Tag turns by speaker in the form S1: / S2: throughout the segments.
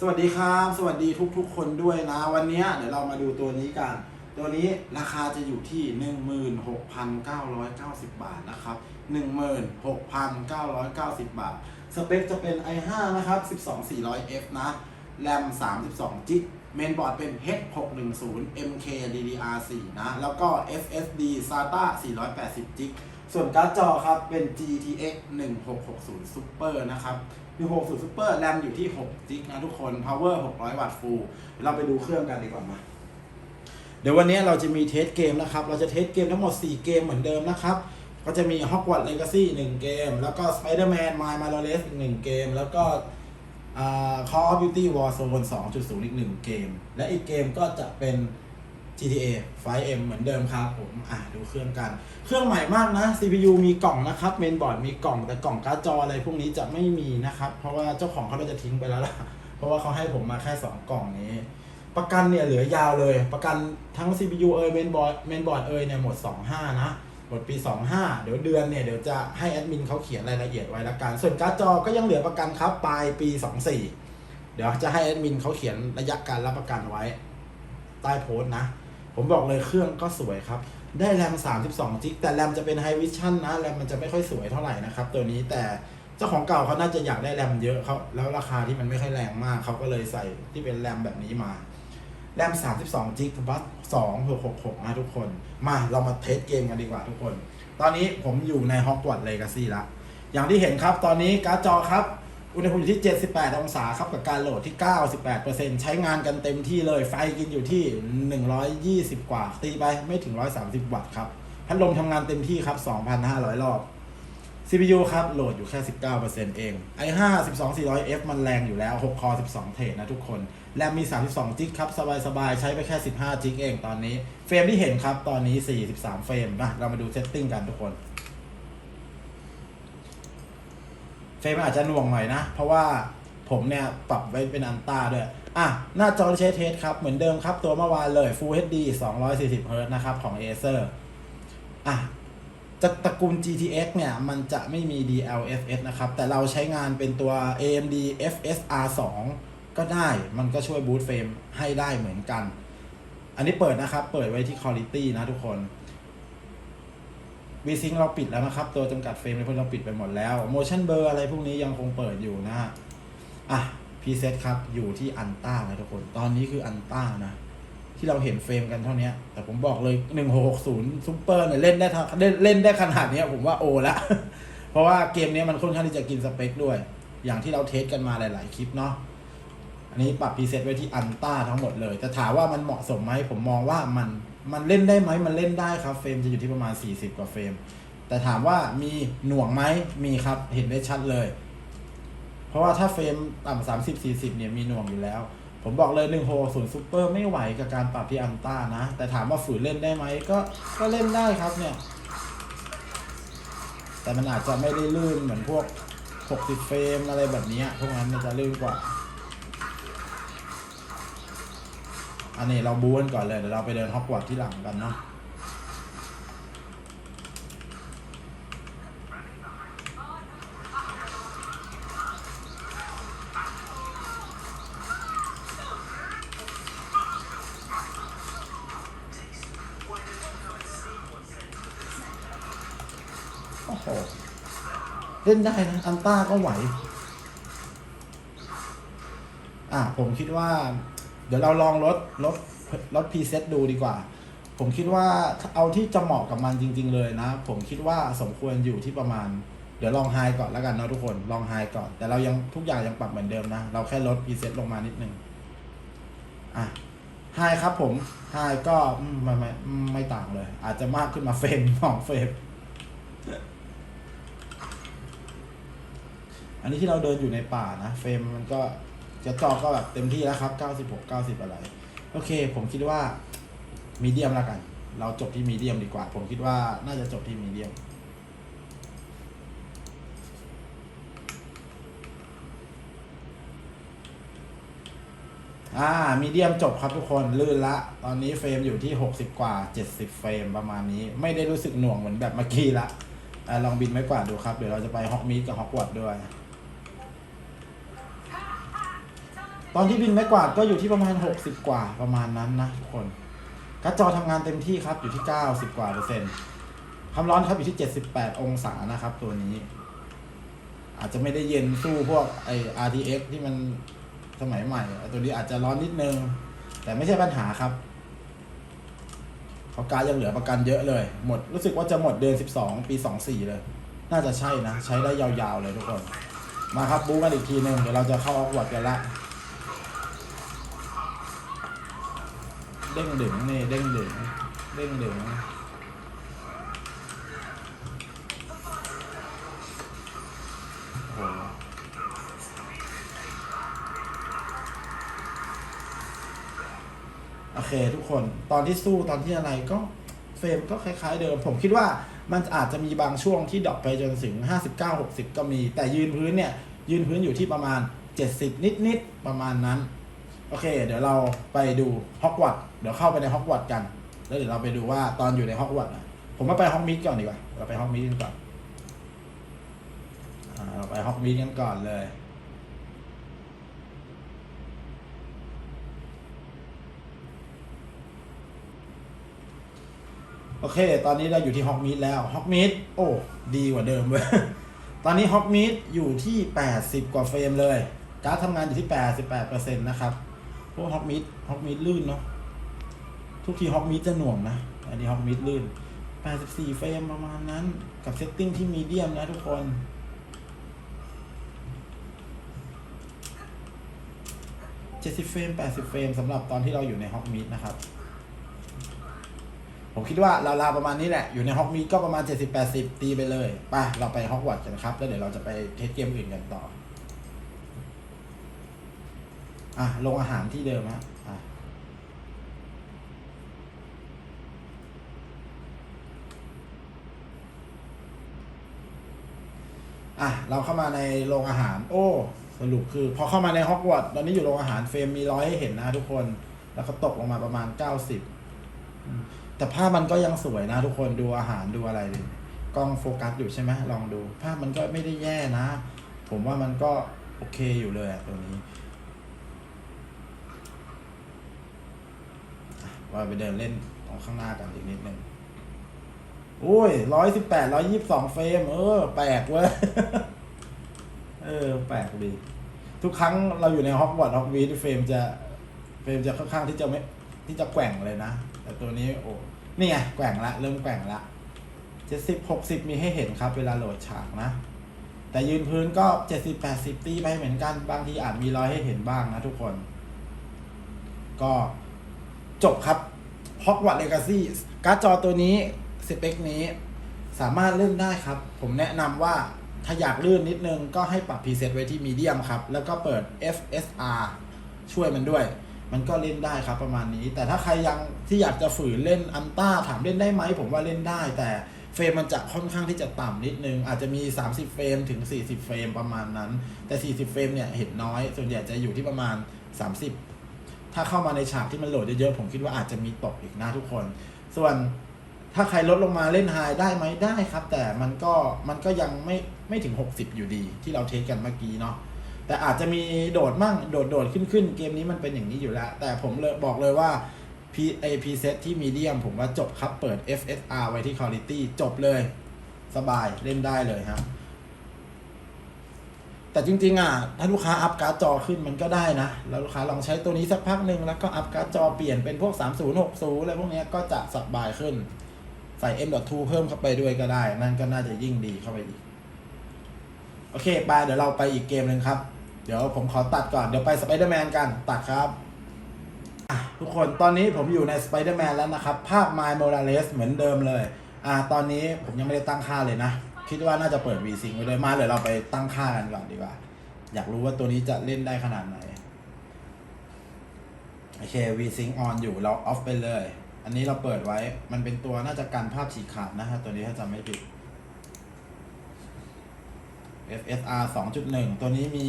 S1: สวัสดีครับ สวัสดีทุกๆ คนด้วยนะ วันนี้เดี๋ยวเรามาดูตัวนี้กัน ตัวนี้ราคาจะอยู่ที่ 16,990 บาทนะครับ 16,990 บาท สเปคจะเป็น i5 นะครับ 12400F นะแรม32จิกเมนบอร์ดเป็น H610 MK DDR4 นะ แล้วก็ SSD SATA 480จิกส่วนการ์ดจอครับเป็น GTX 1660 Super นะครับ 1660 Super แรมอยู่ที่6จิกนะทุกคน Power 600 วัตต์ฟูลเราไปดูเครื่องกันดีกว่ามาเดี๋ยววันนี้เราจะมีเทสเกมนะครับ เราจะเทสเกมทั้งหมด 4 เกมเหมือนเดิมนะครับ ก็จะมี Hogwarts Legacy 1 เกม แล้วก็ Spider-Man Miles Morales อีก 1 เกม แล้วก็อ่า Call of Duty Warzone 2.0 อีก 1 เกม และอีกเกมก็จะเป็น GTA 5M เหมือนเดิมครับผม อะดูเครื่องกัน เครื่องใหม่มากนะ CPU มีกล่องนะครับ เมนบอร์ดมีกล่องแต่กล่องการ์ดจออะไรพวกนี้จะไม่มีนะครับ เพราะว่าเจ้าของเขาน่าจะทิ้งไปแล้วล่ะ เพราะว่าเขาให้ผมมาแค่ 2 กล่องนี้ ประกันเนี่ยเหลือยาวเลย ประกันทั้ง CPU เอยเมนบอร์ดเมนบอร์ดเอยเนี่ยหมด 25 นะหมดปี 25 เดี๋ยวเดือนเนี่ยเดี๋ยวจะให้แอดมินเขาเขียนรายละเอียดไว้ละกัน ส่วนการ์ดจอก็ยังเหลือประกันครับปลายปี 24 เดี๋ยวจะให้แอดมินเขาเขียนระยะการรับประกันไว้ใต้โพสต์นะ ผมบอกเลยเครื่องก็สวยครับ ได้แรม 32 จิก แต่แรมจะเป็น High Vision นะ แรมมันจะไม่ค่อยสวยเท่าไหร่นะครับ ตัวนี้แต่เจ้าของเก่าเขาน่าจะอยากได้แรมเยอะเขาแล้วราคาที่มันไม่ค่อยแรงมากเขาก็เลยใส่ที่เป็นแรมแบบนี้มา แรม 32 จิกบัส2666 นะทุกคน มาเรามาเทสเกมกันดีกว่าทุกคน ตอนนี้ผมอยู่ใน Hogwarts Legacy ละ อย่างที่เห็นครับตอนนี้การ์ดจอครับ อุณหภูมิอยู่ที่ 78 องศาครับกับการโหลดที่ 98%ใช้งานกันเต็มที่เลยไฟกินอยู่ที่ 120 กว่า ตีไปไม่ถึง 130 วัตต์ครับ พัดลมทำงานเต็มที่ครับ 2,500 รอบ CPU ครับ โหลดอยู่แค่ 19%เอง i5 12400F มันแรงอยู่แล้ว 6 คอ 12 เทรดนะทุกคนแรมมี 32 จิกครับ สบายๆ ใช้ไปแค่ 15 จิกเองตอนนี้ เฟรมที่เห็นครับ ตอนนี้ 43 เฟรมนะเรามาดูเซตติ้งกันทุกคน เฟรมอาจจะหน่วงหน่อยนะ เพราะว่าผมเนี่ยปรับไว้เป็นอันต้าด้วย อะ หน้าจอที่ใช้เทสครับ เหมือนเดิมครับ ตัวเมื่อวานเลย Full HD 240 Hz นะครับ ของ Acer อะจะตระกูล GTX เนี่ย มันจะไม่มี DLSS นะครับ แต่เราใช้งานเป็นตัว AMD FSR 2 ก็ได้ มันก็ช่วยบูตเฟรมให้ได้เหมือนกัน อันนี้เปิดนะครับ เปิดไว้ที่ Quality นะทุกคน วีซิงเราปิดแล้วนะครับ ตัวจำกัดเฟรมในพวกเราปิดไปหมดแล้ว motion blur อะไรพวกนี้ยังคงเปิดอยู่นะฮะอะพีเซตครับอยู่ที่อันต้านะทุกคน ตอนนี้คืออันต้านะ ที่เราเห็นเฟรมกันเท่านี้ แต่ผมบอกเลย 1660 Super เนี่ยเล่นได้ทเล่นเล่นได้ขนาดนี้ผมว่าโอละ เพราะว่าเกมนี้มันค่อนข้างที่จะกินสเปคด้วย อย่างที่เราเทสกันมาหลาย ๆ คลิปเนาะอันนี้ปรับพีเซตไว้ที่อันต้าทั้งหมดเลย แต่ถามว่ามันเหมาะสมไหมผมมองว่ามัน มันเล่นได้ไหมมันเล่นได้ครับเฟรมจะอยู่ที่ประมาณ 40 กว่าเฟรม แต่ถามว่ามีหน่วงไหมมีครับเห็นได้ชัดเลย เพราะว่าถ้าเฟรมต่ำ30 40เนี่ยมีหน่วงอยู่แล้ว ผมบอกเลย1 6 0ซูเปอร์ไม่ไหวกับการปรับที่อันต้านะ แต่ถามว่าฝืนเล่นได้ไหมก็ก็เล่นได้ครับเนี่ย แต่มันอาจจะไม่ได้ลื่นเหมือนพวก 60 เฟรมอะไรแบบนี้พวกนั้นมันจะลื่นกว่า อันนี้เราบูนก่อนเลยเดี๋ยวเราไปเดินฮอกวอตส์ที่หลังกันเนาะโอ้โหเล่นได้นะอันต้าก็ไหว อะผมคิดว่า เดี๋ยวเราลองลดลดลดพรีเซตดูดีกว่า ผมคิดว่าเอาที่จะเหมาะกับมันจริง ๆ เลยนะ ผมคิดว่าสมควรอยู่ที่ประมาณ เดี๋ยวลองไฮก่อนแล้วกันเนาะทุกคนลองไฮก่อน แต่เรายังทุกอย่างยังปรับเหมือนเดิมนะ เราแค่ลดพรีเซตลงมานิดนึงอะไฮครับผมไฮก็ไม่ไม่ไม่ต่างเลย อาจจะมากขึ้นมาเฟรมสองเฟรมอันนี้ที่เราเดินอยู่ในป่านะ เฟรมมันก็ จะจอก็แบบเต็มที่แล้วครับ 96 90 อะไร โอเค ผมคิดว่ามีเดียมแล้วกัน เราจบที่มีเดียมดีกว่า ผมคิดว่าน่าจะจบที่มีเดียมอ่ามีเดียมจบครับทุกคนลื่นละ ตอนนี้เฟรมอยู่ที่ 60 กว่า 70 เฟรมประมาณนี้ ไม่ได้รู้สึกหน่วงเหมือนแบบเมื่อกี้ละอ่าลองบินไม้กวาดดูครับ เดี๋ยวเราจะไปฮอกมีดกับฮอกวอตด้วย ตอนที่บินไม้กวาดก็อยู่ที่ประมาณ 60 กว่าประมาณนั้นนะทุกคนการ์ดจอทำงานเต็มที่ครับอยู่ที่ 90 กว่าเปอร์เซ็นต์ความร้อนครับอยู่ที่ 78 องศานะครับ ตัวนี้ อาจจะไม่ได้เย็นสู้พวกไอ RTX ที่มันสมัยใหม่ ตัวนี้อาจจะร้อนนิดนึง แต่ไม่ใช่ปัญหาครับเพราการยังเหลือประกันเยอะเลย หมดรู้สึกว่าจะหมดเดือน 12 ปี 24 เลย น่าจะใช่นะ ใช้ได้ยาวๆเลยทุกคน มาครับบู๊กันอีกทีหนึ่งเดี๋ยวเราจะเข้าออกวัดกันละ เด้งดึงนี่เด้งดึงเด้งดึงโอ้โหโอเคทุกคนตอนที่สู้ตอนที่อะไรก็เฟรมก็คล้าย ๆ เดิม ผมคิดว่ามันอาจจะมีบางช่วงที่ดรอปไปจนถึง 59 60 ก็มี แต่ยืนพื้นเนี่ย ยืนพื้นอยู่ที่ประมาณ 70 นิด ๆ ประมาณนั้น โอเค เดี๋ยวเราไปดูฮอกวอตส์เดี๋ยวเข้าไปในฮอกวอตส์กัน แล้วเดี๋ยวเราไปดูว่าตอนอยู่ในฮอกวอตส์ผมมาไปฮอกมิดก่อนดีกว่า เราไปฮอกมิดกันก่อนเราไปฮอกมิดกันก่อนเลยโอเค ตอนนี้เราอยู่ที่ฮอกมิดแล้วฮอกมิดโอ้ ดีกว่าเดิมเว้ย ตอนนี้ฮอกมิดอยู่ที่ 80 กว่าเฟรมเลย การดทำงานอยู่ที่ 88%นะครับ พวกฮอกมิดฮอกมิดลื่นเนาะทุกทีฮอกมิดจะหน่วงนะ อันนี้ฮอกมิดลื่น 84 เฟรมประมาณนั้นกับเซตติ้งที่มีเดียมนะทุกคน70เฟรม80เฟรมสำหรับตอนที่เราอยู่ในฮอกมิดนะครับ ผมคิดว่าราวๆประมาณนี้แหละ อยู่ในฮอกมีก็ประมาณ70-80ตีไปเลย ไป เราไปฮอกวอตส์กันครับ แล้วเดี๋ยวเราจะไปเทสเกมอื่นกันต่อ อะลงอาหารที่เดิมฮะอะอะเราเข้ามาในโรงอาหาร โอ้ สรุปคือ พอเข้ามาในฮอกวอตส์ตอนนี้อยู่โรงอาหารเฟรมมีร้อยให้เห็นนะทุกคน แล้วก็ตกลงมาประมาณ90แต่ภาพมันก็ยังสวยนะทุกคนดูอาหารดูอะไรเลยกล้องโฟกัสอยู่ใช่ไหมลองดู ภาพมันก็ไม่ได้แย่นะ ผมว่ามันก็โอเคอยู่เลยอะตัวนี้อะ ว่าไปเดินเล่นตรงข้างหน้ากันอีกนิดนึงโอ้ยร้อยสิบแปดร้อยยี่สิบสองเฟรม เออ แปลกเว้ย เออ แปลกดี ทุกครั้งเราอยู่ในฮอกวอตส์ฮอกวีดเฟรมจะเฟรมจะค่อนข้างที่จะไม่ที่จะแกว่งเลยนะ แต่ตัวนี้โอ้ นี่ไง แกว่งละ เริ่มแกว่งละเจ็ดสิบหกสิบมีให้เห็นครับ เวลาโหลดฉากนะ แต่ยืนพื้นก็เจ็ดสิบแปดสิบตีไปเหมือนกัน บางทีอาจมีรอยให้เห็นบ้างนะทุกคน ก็ จบครับ Hogwarts Legacy การ์ดจอตัวนี้สเปคนี้ สามารถเล่นได้ครับ ผมแนะนำว่าถ้าอยากลื่นนิดนึงก็ให้ปรับพรีเซตไว้ที่มีเดียมครับ แล้วก็เปิด FSR ช่วยมันด้วย มันก็เล่นได้ครับประมาณนี้ แต่ถ้าใครยังที่อยากจะฝืนเล่นอันต้าถามเล่นได้ไหม ผมว่าเล่นได้ แต่เฟรมมันจะค่อนข้างที่จะต่ำนิดนึง อาจจะมี 30 เฟรมถึง 40 เฟรมประมาณนั้น แต่ 40 เฟรมเนี่ยเห็นน้อย ส่วนใหญ่จะอยู่ที่ประมาณ 30 ถ้าเข้ามาในฉากที่มันโหลดเยอะๆ ผมคิดว่าอาจจะมีตกอีกนะทุกคน ส่วนถ้าใครลดลงมาเล่นไฮได้ไหมได้ครับ แต่มันก็มันก็ยังไม่ไม่ถึง 60 อยู่ดีที่เราเทสกันเมื่อกี้เนาะแต่อาจจะมีโดดมั่งโดดโดดขึ้นขึ้นเกมนี้มันเป็นอย่างนี้อยู่แล้ว แต่ผมเลยบอกเลยว่า P A P set ที่มีเดียมผมว่าจบครับเปิด FSR ไว้ที่ Quality จบเลย สบายเล่นได้เลยครับ แต่จริงๆอะถ้าลูกค้าอัพการ์ดจอขึ้นมันก็ได้นะ แล้วลูกค้าลองใช้ตัวนี้สักพักหนึ่งแล้วก็อัพการ์ดจอเปลี่ยนเป็นพวก 3060อะไรพวกนี้ก็จะสบายขึ้น ใส่ M.2 เพิ่มเข้าไปด้วยก็ได้ นั่นก็น่าจะยิ่งดีเข้าไปอีก โอเคไปเดี๋ยวเราไปอีกเกมหนึ่งครับ เดี๋ยวผมขอตัดก่อน เดี๋ยวไปสไปเดอร์แมนกันตัดครับทุกคนตอนนี้ผมอยู่ในสไปเดอร์แมนแล้วนะครับ ภาพ m ม l โม r าเลสเหมือนเดิมเลย อะตอนนี้ผมยังไม่ได้ตั้งค่าเลยนะ คิดว่าน่าจะเปิด v s y n c ไว้เลยมาเดี๋ยวเราไปตั้งค่ากันก่อนดีกว่า อยากรู้ว่าตัวนี้จะเล่นได้ขนาดไหน โอเค v s y n c on อยู่เราออฟไปเลย อันนี้เราเปิดไว้ มันเป็นตัวน่าจะกันภาพฉีกขาดนะฮะ ตัวนี้ถ้าจำไม่ผิด FSR 2.1 ตัวนี้มี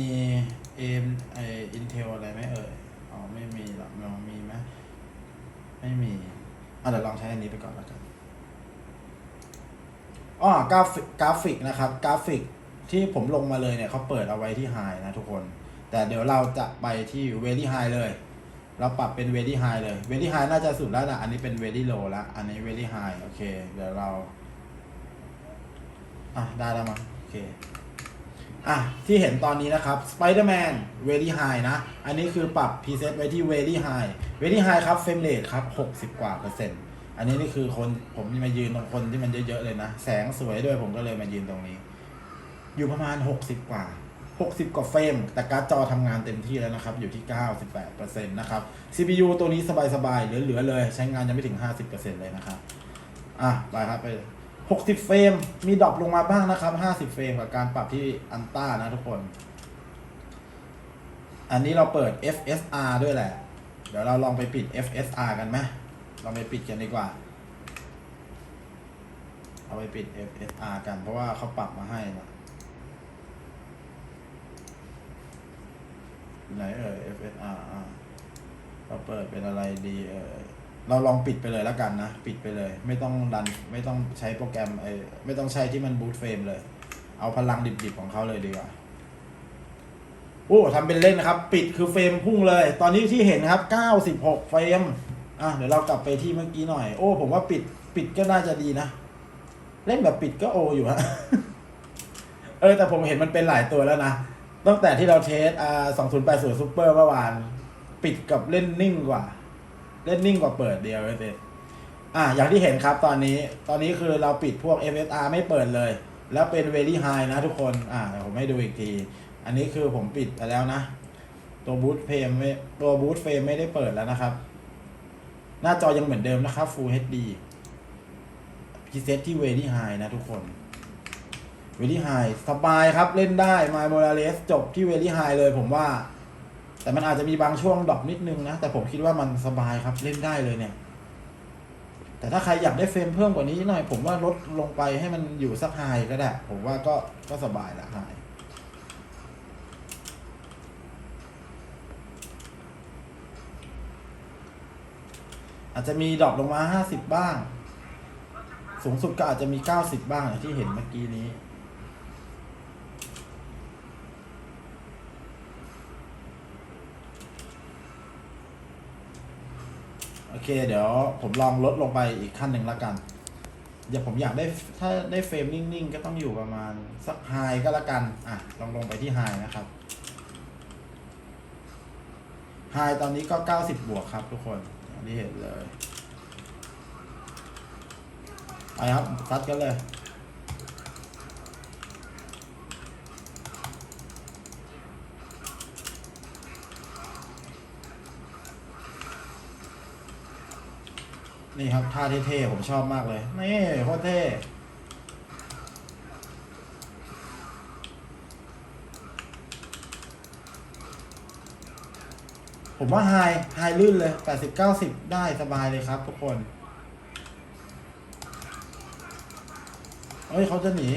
S1: AM ไอ Intel อะไรไหมเอ่ย อ๋อ ไม่มีหรอกมีไหมไม่มีอะเดี๋ยวลองใช้อันนี้ไปก่อนแล้วกัน อ๋อกราฟิกกราฟิกนะครับ กราฟิกที่ผมลงมาเลยเนี่ยเขาเปิดเอาไว้ที่ High นะทุกคน แต่เดี๋ยวเราจะไปที่ very high เลย เราปรับเป็น very high เลย very high น่าจะสุดแล้วนะอันนี้เป็น very low แล้วอันนี้ very high โอเค เดี๋ยวเราอะได้แล้วมั้งโอเคอะที่เห็นตอนนี้นะครับ Spider-Man very high นะ อันนี้คือปรับ preset ไว้ที่ very high very high ครับ frame rate ครับ 60 กว่าเปอร์เซ็นต์ อันนี้นี่คือคนผมมายืนตรงคนที่มันเยอะๆเลยนะ แสงสวยด้วยผมก็เลยมายืนตรงนี้ อยู่ประมาณ 60 กว่า 60 กว่าเฟรม แต่การ์ดจอทำงานเต็มที่แล้วนะครับ อยู่ที่ 98%นะครับ CPU ตัวนี้สบายๆเหลือๆเลย ใช้งานยังไม่ถึง 50%เลยนะครับ อะ ไปครับไป60 เฟรม มีดรอปลงมาบ้างนะครับ 50 เฟรมกับการปรับที่อันต้านะทุกคน อันนี้เราเปิด FSR ด้วยแหละ เดี๋ยวเราลองไปปิด FSR กันไหม ลองไปปิดกันดีกว่า เอาไปปิด FSR กันเพราะว่าเขาปรับมาให้นะไหนเอ่ย FSR อะเราเปิดเป็นอะไรดีเอ่ยเราลองปิดไปเลยแล้วกันนะ ปิดไปเลย ไม่ต้องดันไม่ต้องใช้โปรแกรมไอไม่ต้องใช้ที่มันบูตเฟรมเลย เอาพลังดิบๆของเขาเลยดีกว่าโอ้ทำเป็นเล่นนะครับ ปิดคือเฟรมพุ่งเลย ตอนนี้ที่เห็นนะครับ 96 เฟรม อะเดี๋ยวเรากลับไปที่เมื่อกี้หน่อย โอ้ ผมว่าปิดปิดก็น่าจะดีนะ เล่นแบบปิดก็โออยู่ฮะ เออ แต่ผมเห็นมันเป็นหลายตัวแล้วนะ ตั้งแต่ที่เราเทสอ่า2080 Super เปอร์เมื่อวาน ปิดกับเล่นนิ่งกว่า เล่นนิ่งกว่าเปิดเดียวเลยอะอย่างที่เห็นครับตอนนี้ ตอนนี้คือเราปิดพวก FSR ไม่เปิดเลย แล้วเป็น very high นะทุกคน อะเดี๋ยวผมให้ดูอีกที อันนี้คือผมปิดไปแล้วนะ ตัวบูตเฟรมไม่ตัวบูตเฟรมไม่ได้เปิดแล้วนะครับ หน้าจอยังเหมือนเดิมนะครับ Full HD พีเซตที่ very high นะทุกคน very high สบายครับเล่นได้ My Morales จบที่ very high เลยผมว่า แต่มันอาจจะมีบางช่วงดรอปนิดนึงนะ แต่ผมคิดว่ามันสบายครับเล่นได้เลยเนี่ย แต่ถ้าใครอยากได้เฟรมเพิ่มกว่านี้หน่อย ผมว่าลดลงไปให้มันอยู่สักไฮก็ได้ ผมว่าก็ก็สบายละไฮ อาจจะมีดรอปลงมาห้าสิบบ้าง สูงสุดก็อาจจะมีเก้าสิบบ้างอย่างที่เห็นเมื่อกี้นี้ โอเค เดี๋ยวผมลองลดลงไปอีกขั้นหนึ่งละกัน เดี๋ยวผมอยากได้ถ้าได้เฟรมนิ่งๆ ก็ต้องอยู่ประมาณสักไฮก็แล้วกัน อะ ลองลงไปที่ไฮนะครับไฮตอนนี้ก็ 90 บวกครับทุกคน อันนี้เห็นเลยไปครับซัดกันเลยนี่ครับท่าเท่ๆผมชอบมากเลย นี่โคตรเท่ ผมว่าไฮไฮลื่นเลย80 90ได้สบายเลยครับทุกคนเอ้ยเขาจะหนี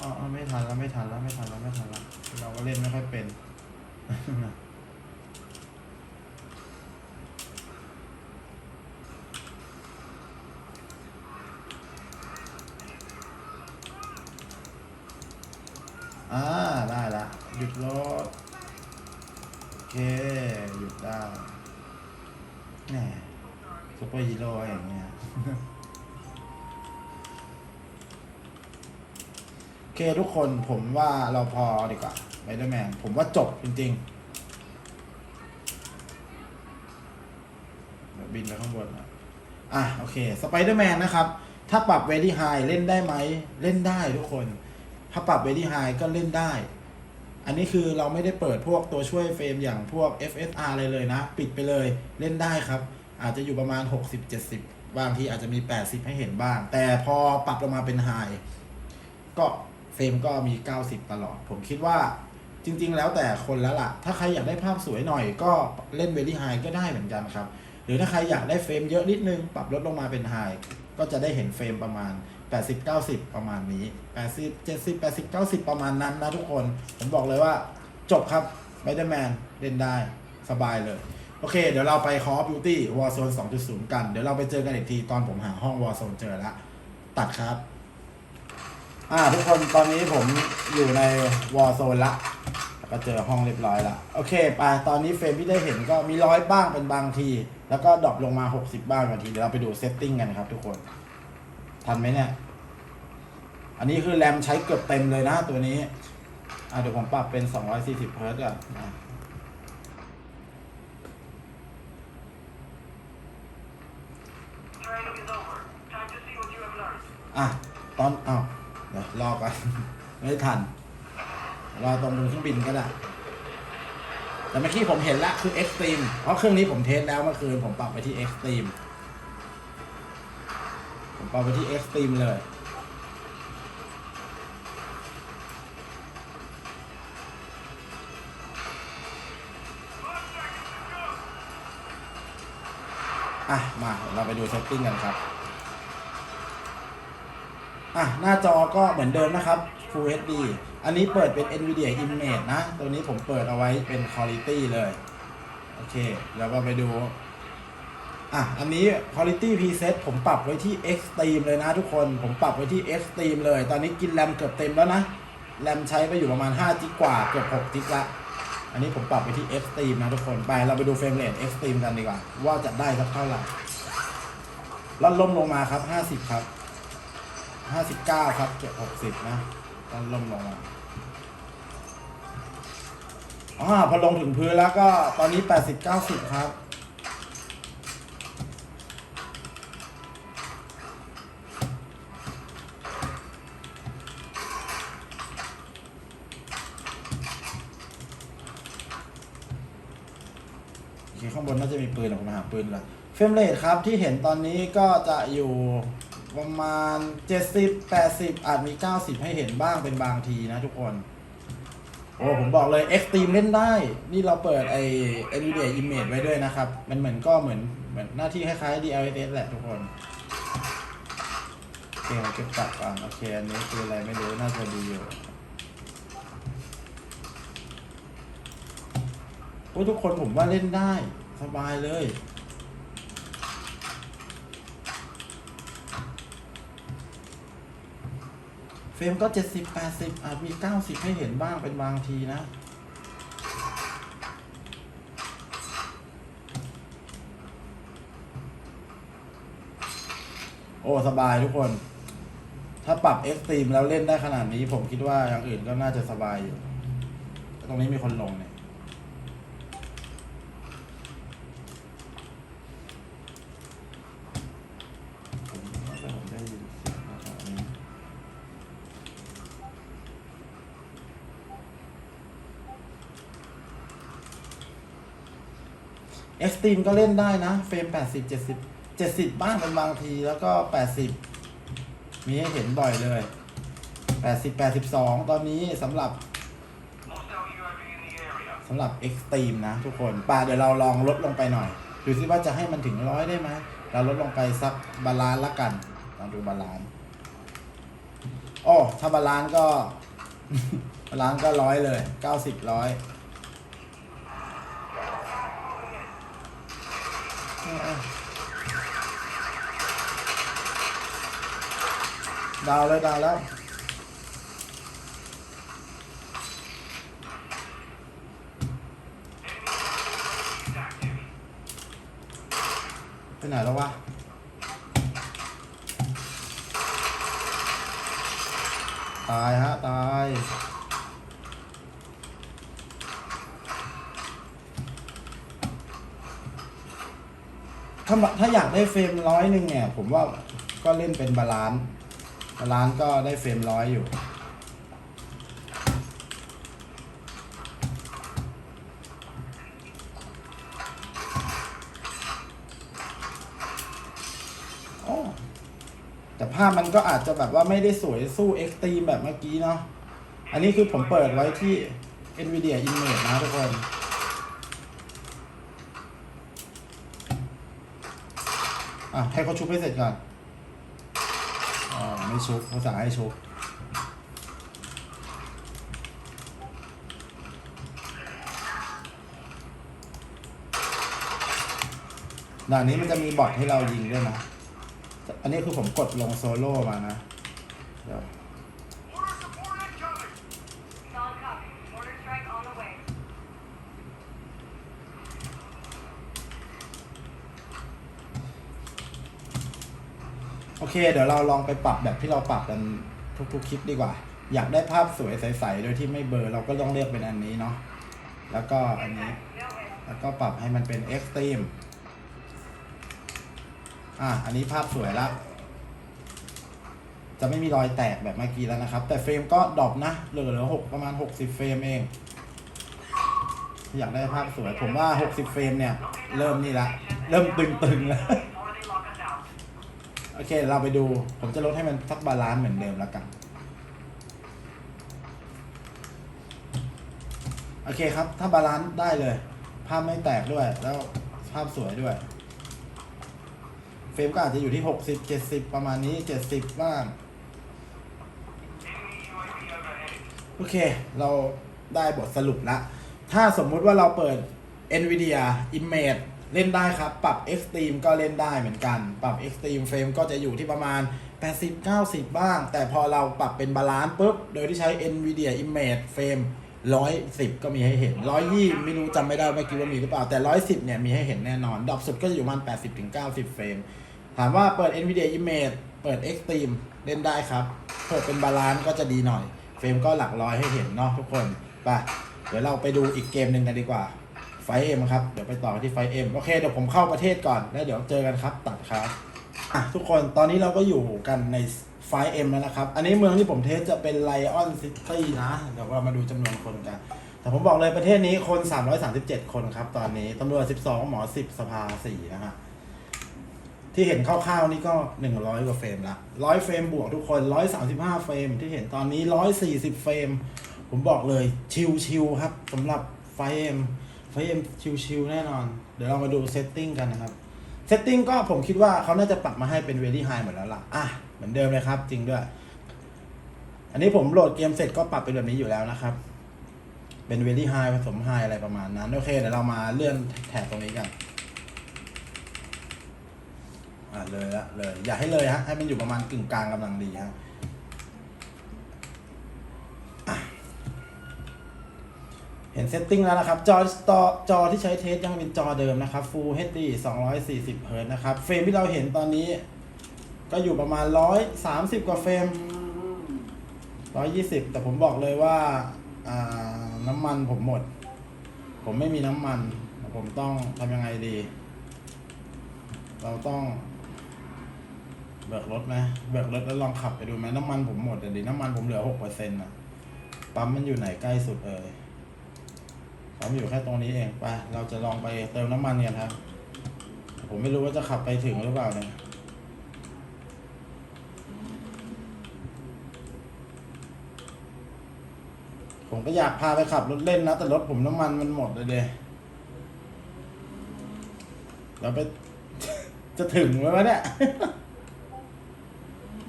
S1: อ๋อไม่ทันแล้วไม่ทันแล้วไม่ทันแล้วไม่ทันแล้วเราก็เล่นไม่ค่อยเป็น อ่าได้ละหยุดรถโอเค หยุดได้แหมซุปเปอร์ฮีโร่อย่างเงี้ย โอเค ทุกคนผมว่าเราพอดีกว่าไ i เดอร์แมนผมว่าจบจริงๆ บินไปข้างบนนะอะ โอเคสไปเดอร์แมนนะครับ ถ้าปรับ very high เล่นได้ไหม เล่นได้ทุกคน ถ้าปรับ very high ก็เล่นได้ อันนี้คือเราไม่ได้เปิดพวกตัวช่วยเฟรมอย่างพวก FSR อะไรเลยนะ ปิดไปเลยเล่นได้ครับ อาจจะอยู่ประมาณ 60-70 บางทีอาจจะมี 80 ให้เห็นบ้าง แต่พอปรับลงมาเป็น high ก็ เฟรมก็มี 90 ตลอด ผมคิดว่าจริง ๆ แล้วแต่คนแล้วล่ะ ถ้าใครอยากได้ภาพสวยหน่อยก็เล่น very high ก็ได้เหมือนกันครับ หรือถ้าใครอยากได้เฟรมเยอะนิดนึง ปรับลดลงมาเป็น high ก็จะได้เห็นเฟรมประมาณ 80 90 ประมาณนี้80 70 80 90 ประมาณนั้นนะทุกคน ผมบอกเลยว่าจบครับ Spider-Man เล่นได้สบายเลย โอเค เดี๋ยวเราไป Call of Duty Warzone 2.0 กัน เดี๋ยวเราไปเจอกันอีกทีตอนผมหาห้อง Warzone เจอแล้วตัดครับ อ่าทุกคนตอนนี้ผมอยู่ใน Warzone ละก็เจอห้องเรียบร้อยละโอเคไปตอนนี้เฟรมที่ได้เห็นก็มีร้อยบ้างเป็นบางที แล้วก็ดรอปลงมา 60 บ้างบางที เดี๋ยวเราไปดูเซตติ้งกันครับทุกคน ทันไหมเนี่ย อันนี้คือแรมใช้เกือบเต็มเลยนะตัวนี้ อะเดี๋ยวผมปรับเป็น 240เฮิร์ตก่อนอะ ตอนอ้าว เดี๋ยวรอก่อน ไม่ทัน รอตรงบนเครื่องบินก็ได้ แต่เมื่อกี้ผมเห็นแล้วคือ Extreme เพราะเครื่องนี้ผมเทสแล้วเมื่อคืนผมปรับไปที่ Extreme ผมปรับไปที่ Extreme เลยอะมาเดี๋ยวเราไปดูเซตติ้งกันครับ อะหน้าจอก็เหมือนเดิมนะครับ Full HD อันนี้เปิดเป็น NVIDIA Image นะ ตัวนี้ผมเปิดเอาไว้เป็น Quality เลย โอเค แล้วก็ไปดู อะ อันนี้ Quality Preset ผมปรับไว้ที่ Extreme เลยนะทุกคน ผมปรับไว้ที่ Extreme เลย ตอนนี้กินแรมเกือบเต็มแล้วนะ แรมใช้ไปอยู่ประมาณ5จิกกว่า เกือบ6จิกละ อันนี้ผมปรับไปที่ Extreme นะทุกคน ไป เราไปดูเฟรมเรท Extreme กันดีกว่า ว่าจะได้สักเท่าไหร่ลดลงลงมาครับ 50 ครับ ห้าสิบเก้าครับ เกือบหกสิบนะตอนลงลงมาอ๋อพอลงถึงพื้นแล้วก็ตอนนี้แปดสิบเก้าสิบครับข้างบนน่าจะมีปืนออกมาหาปืนละเฟรมเรทครับที่เห็นตอนนี้ก็จะอยู่ ประมาณ 70 80 อาจมี 90 ให้เห็นบ้างเป็นบางทีนะทุกคน โอ้ผมบอกเลย x t r e m e เล่นได้ นี่เราเปิดไอ้ NVIDIA Image ไว้ด้วยนะครับ มันเหมือนก็เหมือนเหมือนหน้าที่คล้ายๆ DLSS แหละทุกคนโอเคเราเก็บตัดก่อนโอเคอันนี้คืออะไรไม่รู้น่าจะดีอยู่โอ้ทุกคนผมว่าเล่นได้สบายเลย เฟรมก็70 80อาจมี90ให้เห็นบ้างเป็นบางทีนะ โอ้สบายทุกคน ถ้าปรับ Extreme แล้วเล่นได้ขนาดนี้ ผมคิดว่าอย่างอื่นก็น่าจะสบายอยู่ ตรงนี้มีคนลงเนี่ย ผมว่าผมได้ยินเสียงนะครับอันนี้เอ็กซ์ ตรีมก็เล่นได้นะ เฟรม80 70 70บ้างเป็นบางทีแล้วก็80มีให้เห็นบ่อยเลย80 82ตอนนี้สำหรับสำหรับ Extreme นะทุกคนป่าเดี๋ยวเราลองลดลงไปหน่อย ดูซิว่าจะให้มันถึงร้อยได้ไหมเราลดลงไปสักบาลานละกันลองดูบาลานโอ้ถ้าบาลานก็บาลานก็ร้อยเลยเก้าสิบร้อย ดาวเลยดาวแล้วไปไหนแล้ววะตายฮะ ตาย ถ้าถ้าอยากได้เฟรมร้อยหนึ่งเนี่ย ผมว่าก็เล่นเป็นบาลานซ์บาลานซ์ก็ได้เฟรมร้อยอยู่แต่ภาพมันก็อาจจะแบบว่าไม่ได้สวยสู้เอ็กตรีมแบบเมื่อกี้เนาะ อันนี้คือผมเปิดไว้ที่ NVIDIA Image นะทุกคน อะให้เขาชุบให้เสร็จก่อนอ๋อไม่ชุบเขาสั่งให้ชุบด่านนี้มันจะมีบอทให้เรายิงด้วยนะ อันนี้คือผมกดลงโซโล่มานะ เดี๋ยว โอเค เดี๋ยวเราลองไปปรับแบบที่เราปรับกันทุกๆคลิปดีกว่า อยากได้ภาพสวยใสๆโดยที่ไม่เบลอเราก็ต้องเลือกเป็นอันนี้เนาะแล้วก็อันนี้ แล้วก็ปรับให้มันเป็น Extreme อะอันนี้ภาพสวยละจะไม่มีรอยแตกแบบเมื่อกี้แล้วนะครับ แต่เฟรมก็ดรอปนะเหลือเหลือหกประมาณ 60 เฟรมเอง อยากได้ภาพสวย ผมว่า 60 เฟรมเนี่ย เริ่มนี่ละ เริ่มตึงๆแล้ว เค เราไปดู ผมจะลดให้มันสักบาลานซ์เหมือนเดิมแล้วกัน โอเคครับ ถ้าบาลานซ์ได้เลย ภาพไม่แตกด้วย แล้วภาพสวยด้วย เฟรมก็อาจจะอยู่ที่ 60 70 ประมาณนี้ 70 บ้าง
S2: Enemy UAV overhead.
S1: โอเค เราได้บทสรุปล้วถ้าสมมุติว่าเราเปิด NVIDIA Image เล่นได้ครับ ปรับ Extreme ก็เล่นได้เหมือนกัน ปรับ Extreme Frame ก็จะอยู่ที่ประมาณ 80 90 บ้าง แต่พอเราปรับเป็นบาลานซ์ปุ๊บ โดยที่ใช้ NVIDIA Image Frame 110 ก็มีให้เห็น 120 ไม่รู้จำไม่ได้เมื่อกี้ว่ามีหรือเปล่า แต่ 110 เนี่ยมีให้เห็นแน่นอน ดรอปสุดก็จะอยู่ประมาณ 80 90 เฟรม ถามว่าเปิด NVIDIA Image เปิด Extreme เล่นได้ครับ เปิดเป็นบาลานซ์ก็จะดีหน่อย เฟรมก็หลักร้อยให้เห็นเนาะทุกคน ไป เดี๋ยวเราไปดูอีกเกมหนึ่งกันดีกว่า เอ็มครับ เดี๋ยวไปต่อที่ไฟเอ็มโอเค เดี๋ยวผมเข้าประเทศก่อน แล้วเดี๋ยวเจอกันครับตัดครับอะทุกคนตอนนี้เราก็อยู่กันในไฟเอ็มแล้วนะครับ อันนี้เมืองที่ผมเทสจะเป็นไลออนซิตี้นะ เดี๋ยวเรามาดูจำนวนคนกัน แต่ผมบอกเลยประเทศนี้คน 337 คนครับ ตอนนี้ตำรวจ 12 หมอ 10 สภา 4 นะฮะที่เห็นคร่าวๆนี่ก็ 100 กว่าเฟรมละ100 เฟรมบวกทุกคน 135 เฟรมที่เห็นตอนนี้ 140 เฟรม ผมบอกเลยชิลๆครับสำหรับไฟเอ็ม ไฟเอ็มชิลๆแน่นอน เดี๋ยวเรามาดูเซตติ้งกันนะครับ เซตติ้งก็ผมคิดว่าเขาน่าจะปรับมาให้เป็น very high หมดแล้วล่ะ อะ เหมือนเดิมเลยครับ จริงด้วย อันนี้ผมโหลดเกมเสร็จก็ปรับเป็นแบบนี้อยู่แล้วนะครับ เป็น very high ผสม high อะไรประมาณนั้น โอเค เดี๋ยวเรามาเลื่อนแถบตรงนี้กัน อ่าเลยละเลย อย่าให้เลยฮะ ให้มันอยู่ประมาณกึ่งกลางกำลังดีฮะ เห็นเซตติ้งแล้วนะครับ จอจอจอที่ใช้เทสยังเป็นจอเดิมนะครับ Full HD 240 Hz นะครับ เฟรมที่เราเห็นตอนนี้ ก็อยู่ประมาณ 130 กว่าเฟรม 120 แต่ผมบอกเลยว่าน้ำมันผมหมด ผมไม่มีน้ำมัน ผมต้องทำยังไงดี เราต้องเบิกรถไหมเบิกรถแล้วลองขับไปดูไหมน้ำมันผมหมดแต่ดิน้ำมันผมเหลือหกเปอร์เซ็นต์ะปั๊มมันอยู่ไหนใกล้สุดเอ่ย ปั๊มอยู่แค่ตรงนี้เองไปเราจะลองไปเติมน้ำมันกันครับ ผมไม่รู้ว่าจะขับไปถึงหรือเปล่าเนี่ยผมก็อยากพาไปขับรถเล่นนะ แต่รถผมน้ำมันมันหมดเลยเดยเราไป จะถึงไหมวะเนี่ย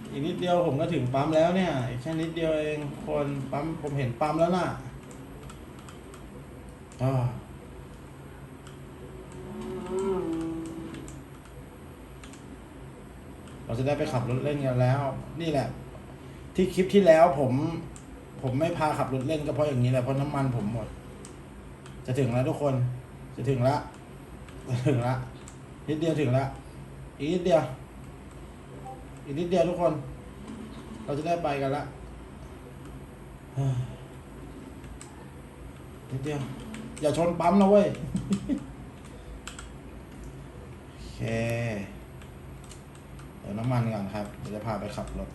S1: อีกนิดเดียวผมก็ถึงปั๊มแล้วเนี่ย อีกแค่นิดเดียวเองคนปั๊มผมเห็นปั๊มแล้วน่ะ อ้าเราจะได้ไปขับรถเล่นกันแล้ว นี่แหละ ที่คลิปที่แล้วผม ผมไม่พาขับรถเล่นก็เพราะอย่างนี้แหละเพราะน้ำมันผมหมด จะถึงแล้วทุกคน จะถึงละจะถึงละนิดเดียวถึงละอีกนิดเดียว อีกนิดเดียวทุกคน เราจะได้ไปกันละนิดเดียว อย่าชนปั๊มนะเว้ย โอเค เดี๋ยวน้ำมันก่อนครับ เดี๋ยวจะพาไปขับรถ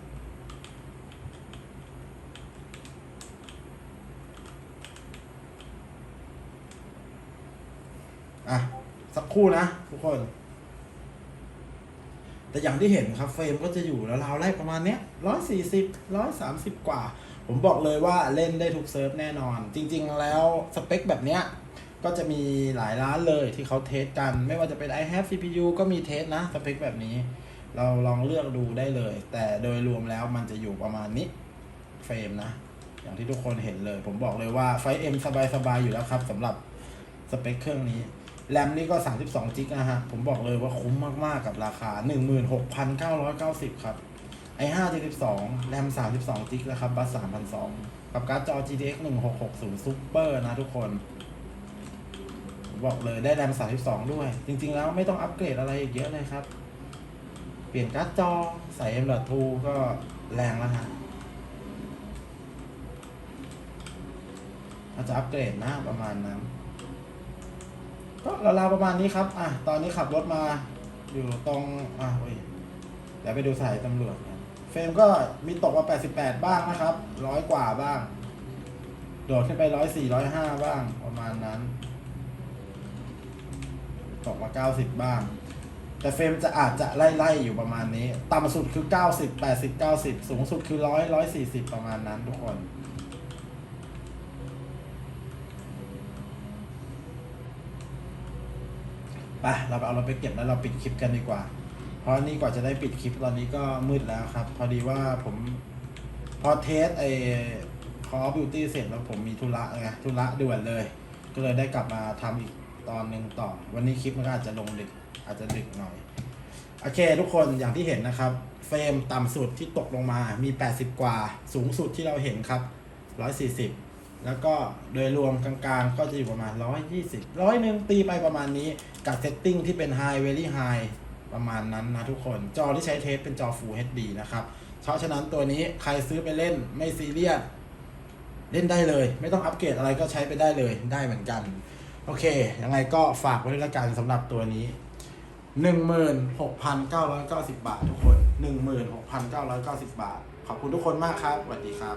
S1: อะ สักครู่นะ ทุกคน แต่อย่างที่เห็นครับเฟรมก็จะอยู่แล้วราวๆไล่ประมาณเนี้ยร้อยสี่สิบร้อยสามสิบกว่าผมบอกเลยว่าเล่นได้ทุกเซิร์ฟแน่นอน จริง ๆ แล้วสเปคแบบเนี้ย ก็จะมีหลายร้านเลยที่เขาเทสกัน ไม่ว่าจะเป็น i have CPU ก็มีเทสนะสเปคแบบนี้ เราลองเลือกดูได้เลย แต่โดยรวมแล้วมันจะอยู่ประมาณนี้เฟรมนะ อย่างที่ทุกคนเห็นเลย ผมบอกเลยว่าไฟเอ็มสบายๆอยู่แล้วครับสำหรับสเปคเครื่องนี้แรมนี่ก็ 32จิกนะฮะ ผมบอกเลยว่าคุ้มมากๆกับราคา 16,990 ครับ i5 72แรม32จิกนะครับบัส3,200 กับการ์ดจอ GTX 1660 Super นะทุกคน บอกเลยได้แรม 32 ด้วย จริง ๆ แล้วไม่ต้องอัปเกรดอะไรอีกเยอะเลยครับ เปลี่ยนการ์ดจอใส่ M.2 ก็แรงแล้วฮะอาจจะอัปเกรดนะประมาณนั้น ก็ราวๆประมาณนี้ครับ อะ ตอนนี้ขับรถมา อยู่ตรง อะเว้ยเดี๋ยวไปดูสายตำรวจกันเฟรมก็มีตกมา 88 บ้างนะครับ ร้อยกว่าบ้าง โดดขึ้นไปร้อยสี่ร้อยห้าบ้างประมาณนั้น ตกมา90 บ้าง แต่เฟรมจะอาจจะไล่ๆอยู่ประมาณนี้ ต่ำสุดคือ 90 80 90 สูงสุดคือ 100 140 ประมาณนั้นทุกคนไปเราไปเอารถไปเก็บแล้วเราปิดคลิปกันดีกว่า เพราะนี่กว่าจะได้ปิดคลิปตอนนี้ก็มืดแล้วครับ พอดีว่าผมพอเทสไอ้ Call of Duty เสร็จแล้วผมมีธุระไงธุระด่วนเลย ก็เลยได้กลับมาทำอีก ตอนหนึ่งต่อ วันนี้คลิปมันก็อาจจะลงดึก อาจจะดึกหน่อย โอเค ทุกคนอย่างที่เห็นนะครับ เฟรมต่ำสุดที่ตกลงมามี 80 กว่า สูงสุดที่เราเห็นครับ 140แล้วก็โดยรวมกลางๆ ก็จะอยู่ประมาณ 120ร้อยหนึ่งตีไปประมาณนี้ กับเซตติ้งที่เป็น High Very High ประมาณนั้นนะทุกคน จอที่ใช้เทสเป็นจอ Full HD นะครับ เพราะฉะนั้นตัวนี้ใครซื้อไปเล่นไม่ซีเรียส เล่นได้เลย ไม่ต้องอัปเกรดอะไรก็ใช้ไปได้เลยได้เหมือนกัน โอเค ยังไงก็ฝากไว้ด้วยละกันสำหรับตัวนี้ 16,990 บาททุกคน 16,990 บาท ขอบคุณทุกคนมากครับสวัสดีครับ